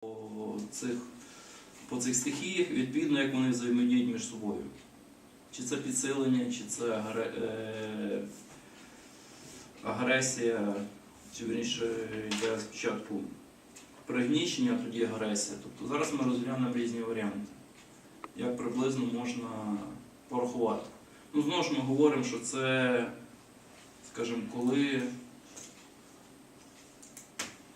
по цих, по цих стихіях, відповідно, як вони взаємодіють між собою. Чи це підсилення, чи це е, агресія, чи вірніше йде спочатку пригнічення, а тоді агресія. Тобто зараз ми розглянемо різні варіанти, як приблизно можна порахувати. Ну, знову ж ми говоримо, що це, скажімо, коли,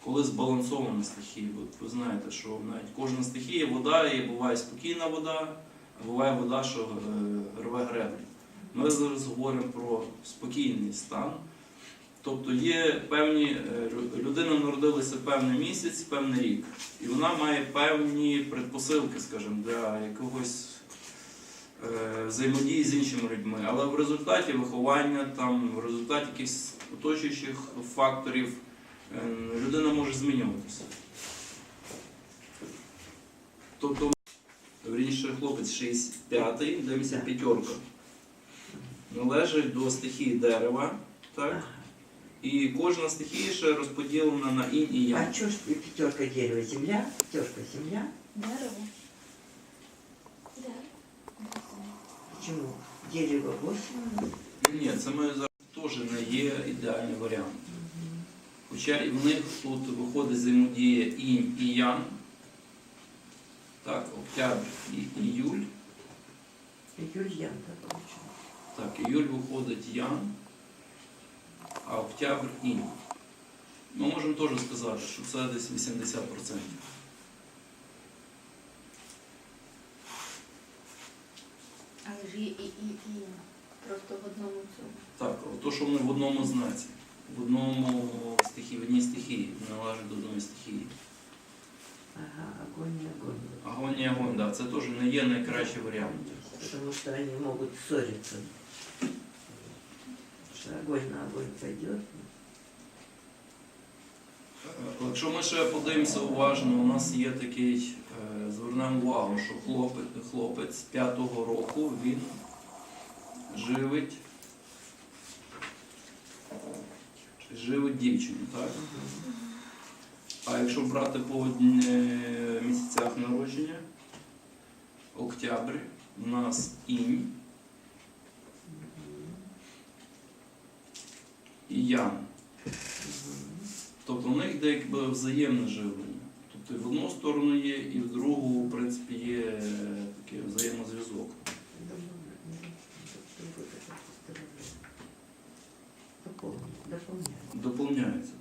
коли збалансована стихія. От ви знаєте, що навіть кожна стихія вода, і буває спокійна вода, а буває вода, що е, рве греблі. Ми зараз говоримо про спокійний стан. Тобто є певні, е, людина народилася певний місяць, певний рік, і вона має певні предпосилки, скажімо, для якогось е, взаємодії з іншими людьми. Але в результаті виховання, там, в результаті якихось оточуючих факторів людина може змінюватися. Тобто, вірніше, хлопець 65-й, дивимося п'ятерка. Належить до стихії дерева, так? І кожна стихія ще розподілена на інь і А ян. что ж пятерка дерева? Земля? Пятерка земля? Дерево. Дерево. Почему? Дерево 8. Ні, це ми зараз теж не є ідеальний варіант. Хоча і в них тут виходить взаємодія інь і ян. Так, октябрь і іюль. Юльянка получилось. Так, іюль виходить ян, а октябрь інь. Ми можемо теж сказати, що це десь 80%. Але ж є і, і, і просто в одному цьому. Так, то, що вони в одному знаці, в одному стихії, в одній стихії, належать до одної стихії. Ага, огонь и огонь. Огонь і огонь, да, це теж не є найкращий варіант. Потому что они могут ссориться. Что огонь на огонь пойдет. Е, Якщо ми ще подивимося уважно, у нас є такий, е, звернемо увагу, що хлопець, хлопець п'ятого року він живить, живить дівчину, так? А якщо брати по місяцях народження, октябрь, у нас інь. І ян. Тобто у них йде якби взаємне живлення. Тобто в одну сторону є, і в другу, в принципі, є е, такий взаємозв'язок. Дополняется. Доповняється.